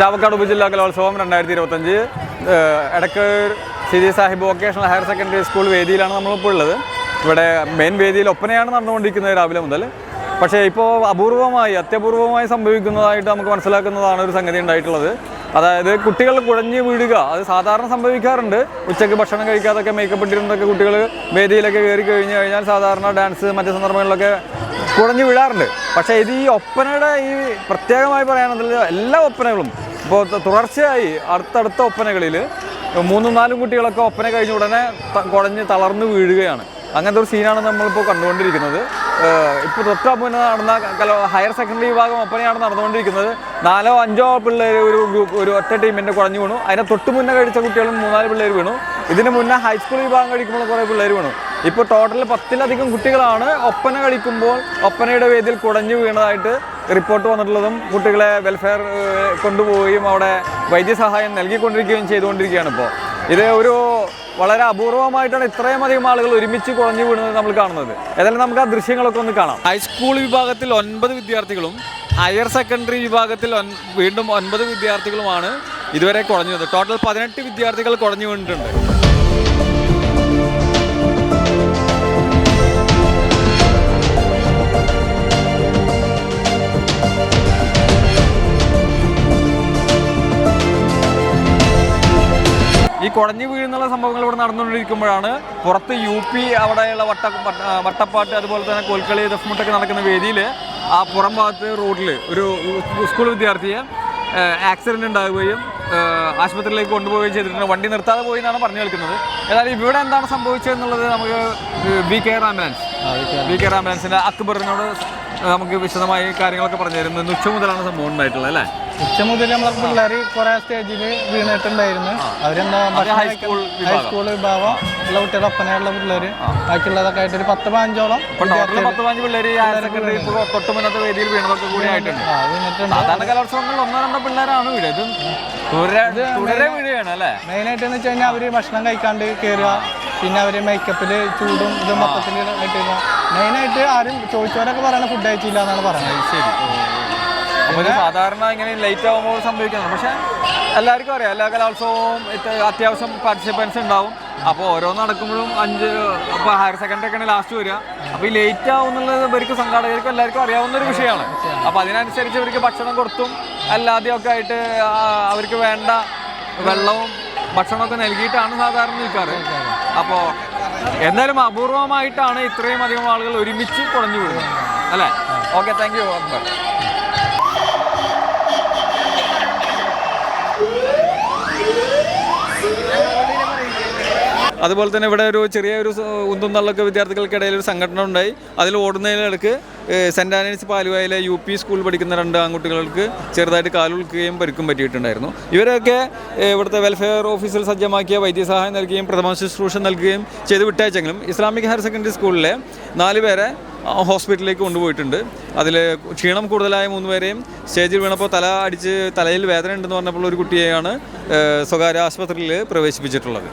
ചാവക്കാട് ഉപജില്ലാ കലോത്സവം രണ്ടായിരത്തി ഇരുപത്തഞ്ച് Edakkara Siri Sahib vocational higher secondary school വേദിയിലാണ് നമ്മളിപ്പോൾ ഉള്ളത്. ഇവിടെ മെയിൻ വേദിയിൽ ഒപ്പനയാണ് നടന്നുകൊണ്ടിരിക്കുന്നത് രാവിലെ മുതൽ. പക്ഷേ ഇപ്പോൾ അപൂർവമായി അത്യപൂർവമായി സംഭവിക്കുന്നതായിട്ട് നമുക്ക് മനസ്സിലാക്കുന്നതാണ് ഒരു സംഗതി ഉണ്ടായിട്ടുള്ളത്. അതായത് കുട്ടികൾ കുഴഞ്ഞു വീഴുക അത് സാധാരണ സംഭവിക്കാറുണ്ട്. ഉച്ചയ്ക്ക് ഭക്ഷണം കഴിക്കാതൊക്കെ മേക്കപ്പ് ഇട്ടിരുന്നൊക്കെ കുട്ടികൾ വേദിയിലൊക്കെ കയറി കഴിഞ്ഞു കഴിഞ്ഞാൽ സാധാരണ ഡാൻസ് മറ്റു സന്ദർഭങ്ങളിലൊക്കെ കുഴഞ്ഞു വീഴാറുണ്ട്. പക്ഷേ ഇത് ഈ ഒപ്പനയുടെ ഈ പ്രത്യേകമായി പറയാനുള്ളത് എല്ലാ ഒപ്പനകളും ഇപ്പോൾ തുടർച്ചയായി അടുത്തടുത്ത ഒപ്പനകളിൽ മൂന്നും നാലും കുട്ടികളൊക്കെ ഒപ്പന കഴിഞ്ഞ ഉടനെ കുഴഞ്ഞ് തളർന്നു വീഴുകയാണ്. അങ്ങനത്തെ ഒരു സീനാണ് നമ്മളിപ്പോൾ കണ്ടുകൊണ്ടിരിക്കുന്നത്. ഇപ്പോൾ തൊട്ട് മുന്നേ നടന്ന കല ഹയർ സെക്കൻഡറി വിഭാഗം ഒപ്പനയാണ് നടന്നുകൊണ്ടിരിക്കുന്നത്. നാലോ അഞ്ചോ പിള്ളേർ ഒരു ഗ്രൂപ്പ് ഒരു ഒറ്റ ടീമിന്റെ കുഴഞ്ഞു വീണു. അതിനെ തൊട്ട് മുന്നേ കഴിച്ച കുട്ടികളും മൂന്നാൽ പിള്ളേർ വീണു. ഇതിന് മുന്നേ ഹൈസ്കൂൾ വിഭാഗം കഴിക്കുമ്പോൾ കുറേ പിള്ളേർ വീണു. ഇപ്പോൾ ടോട്ടൽ പത്തിലധികം കുട്ടികളാണ് ഒപ്പന കളിക്കുമ്പോൾ ഒപ്പനയുടെ വേദിയിൽ കുടഞ്ഞു വീണതായിട്ട് റിപ്പോർട്ട് വന്നിട്ടുള്ളതും കുട്ടികളെ വെൽഫെയർ കൊണ്ടുപോവുകയും അവിടെ വൈദ്യസഹായം നൽകിക്കൊണ്ടിരിക്കുകയും ചെയ്തുകൊണ്ടിരിക്കുകയാണ് ഇപ്പോൾ ഇത് ഒരു വളരെ അപൂർവമായിട്ടാണ് ഇത്രയും അധികം ആളുകൾ ഒരുമിച്ച് കുഴഞ്ഞു വീണത് നമ്മൾ കാണുന്നത്. ഏതായാലും നമുക്ക് ആ ദൃശ്യങ്ങളൊക്കെ ഒന്ന് കാണാം. ഹൈസ്കൂൾ വിഭാഗത്തിൽ ഒൻപത് വിദ്യാർത്ഥികളും ഹയർ സെക്കൻഡറി വിഭാഗത്തിൽ വീണ്ടും ഒൻപത് വിദ്യാർത്ഥികളുമാണ് ഇതുവരെ കുറഞ്ഞത് ടോട്ടൽ പതിനെട്ട് വിദ്യാർത്ഥികൾ കുഴഞ്ഞു വീണിട്ടുണ്ട്. ഈ കുഴഞ്ഞു വീഴുന്നുള്ള സംഭവങ്ങൾ ഇവിടെ നടന്നുകൊണ്ടിരിക്കുമ്പോഴാണ് പുറത്ത് യു പി അവിടെയുള്ള വട്ട വട്ട- വട്ടപ്പാട്ട് അതുപോലെ തന്നെ കോൽക്കളി ദഫ്മുട്ടൊക്കെ നടക്കുന്ന വേദിയിൽ ആ പുറം ഭാഗത്ത് റോഡിൽ ഒരു സ്കൂൾ വിദ്യാർത്ഥിയെ ആക്സിഡന്റ് ഉണ്ടാവുകയും ആശുപത്രിയിലേക്ക് കൊണ്ടുപോവുകയും ചെയ്തിട്ടുണ്ട്. വണ്ടി നിർത്താതെ പോയി എന്നാണ് പറഞ്ഞു കേൾക്കുന്നത്. ഏതായാലും ഇവിടെ എന്താണ് സംഭവിച്ചതെന്നുള്ളത് നമുക്ക് B care ambulance B care ആംബുലൻസിന്റെ അക്ബറിനോട് നമുക്ക് വിശദമായി കാര്യങ്ങളൊക്കെ പറഞ്ഞു തരുന്നത്. ഉച്ച മുതലാണ് സംഭവം ഉണ്ടായിട്ടുള്ളത് അല്ലേ? ഉച്ച മുതൽ നമ്മളെ പിള്ളേർ കുറെ സ്റ്റേജിൽ വീണിട്ടുണ്ടായിരുന്നു. അവരെന്താ ഹൈസ്കൂൾ ഹൈസ്കൂൾ വിഭാഗം. ഉള്ള കുട്ടികൾ ഒപ്പനയുള്ള പിള്ളേർ ബാക്കിയുള്ളതൊക്കെ ആയിട്ട് ഒരു പത്ത് പതിനഞ്ചോളം ഇപ്പൊ ടോട്ടൽ പത്ത് പതിനഞ്ച് പിള്ളേര് ഹയർ സെക്കൻഡറി തൊട്ട് മുന്നത്തെ വേദിയിൽ വീണതൊക്കെ കൂടി ആയിട്ടുണ്ട്. ആ, വീണിട്ടുണ്ട്. സാധാരണ കലോത്സവങ്ങളിൽ ഒന്നോ രണ്ടോ പിള്ളേരാണ് വീട് ഇത് തുടരെ തുടരെ വീഴുകയാണ് അല്ലേ? മെയിനായിട്ട് എന്ന് വെച്ച് കഴിഞ്ഞാൽ അവർ ഭക്ഷണം കഴിക്കാണ്ട് കയറുക പിന്നെ അവർ മേക്കപ്പിൽ ചൂടും ഇതും മൊത്തത്തിൽ ആയിട്ട് മെയിനായിട്ട് ആരും ചോദിച്ചവരൊക്കെ പറയണ ഫുഡ് കഴിച്ചില്ല എന്നാണ് പറയുന്നത് ശരി. അപ്പോൾ സാധാരണ ഇങ്ങനെ ലേറ്റ് ആകുമ്പോൾ സംഭവിക്കുന്നത് പക്ഷേ എല്ലാവർക്കും അറിയാം. എല്ലാ കലോത്സവവും അത്യാവശ്യം പാർട്ടിസിപ്പൻസ് ഉണ്ടാവും. അപ്പോൾ ഓരോന്ന് നടക്കുമ്പോഴും അഞ്ച് ഇപ്പോൾ ഹയർ സെക്കൻഡറി ഒക്കെയാണ് ലാസ്റ്റ് വരിക. അപ്പോൾ ഈ ലേറ്റ് ആവും എന്നുള്ളത് ഇവർക്ക് സംഘാടകർക്കും എല്ലാവർക്കും അറിയാവുന്ന ഒരു വിഷയമാണ്. അപ്പോൾ അതിനനുസരിച്ച് ഇവർക്ക് ഭക്ഷണം കൊടുത്തും അല്ലാതെയും ഒക്കെ ആയിട്ട് അവർക്ക് വേണ്ട വെള്ളവും ഭക്ഷണമൊക്കെ നൽകിയിട്ടാണ് സാധാരണ നിൽക്കാറ്. അപ്പോൾ എന്തായാലും അപൂർവമായിട്ടാണ് ഇത്രയും അധികം ആളുകൾ ഒരുമിച്ച് കുഴഞ്ഞു വിടുന്നത് അല്ലേ? ഓക്കെ താങ്ക് യു അതുപോലെ തന്നെ ഇവിടെ ഒരു ചെറിയ ഒരു ഉന്തും തള്ളൊക്കെ വിദ്യാർത്ഥികൾക്കിടയിൽ ഒരു സംഘടന ഉണ്ടായി. അതിൽ ഓടുന്നതിനിടക്ക് സെന്റ് ആനീസ് പാലുവായിലെ യു പി സ്കൂളിൽ പഠിക്കുന്ന രണ്ട് ആൺകുട്ടികൾക്ക് ചെറുതായിട്ട് കാലുൾക്കുകയും പരിക്കും പറ്റിയിട്ടുണ്ടായിരുന്നു. ഇവരൊക്കെ ഇവിടുത്തെ വെൽഫെയർ ഓഫീസിൽ സജ്ജമാക്കിയ വൈദ്യസഹായം നൽകുകയും പ്രഥമ ശുശ്രൂഷ നൽകുകയും ചെയ്ത് വിട്ടയച്ചെങ്കിലും ഇസ്ലാമിക് ഹയർ സെക്കൻഡറി സ്കൂളിലെ നാല് പേരെ ഹോസ്പിറ്റലിലേക്ക് കൊണ്ടുപോയിട്ടുണ്ട്. അതിൽ ക്ഷീണം കൂടുതലായ മൂന്ന് പേരെയും സ്റ്റേജിൽ വീണപ്പോൾ തല അടിച്ച് തലയിൽ വേദന ഉണ്ടെന്ന് പറഞ്ഞപ്പോൾ ഒരു കുട്ടിയെയാണ് സ്വകാര്യ ആശുപത്രിയിൽ പ്രവേശിപ്പിച്ചിട്ടുള്ളത്.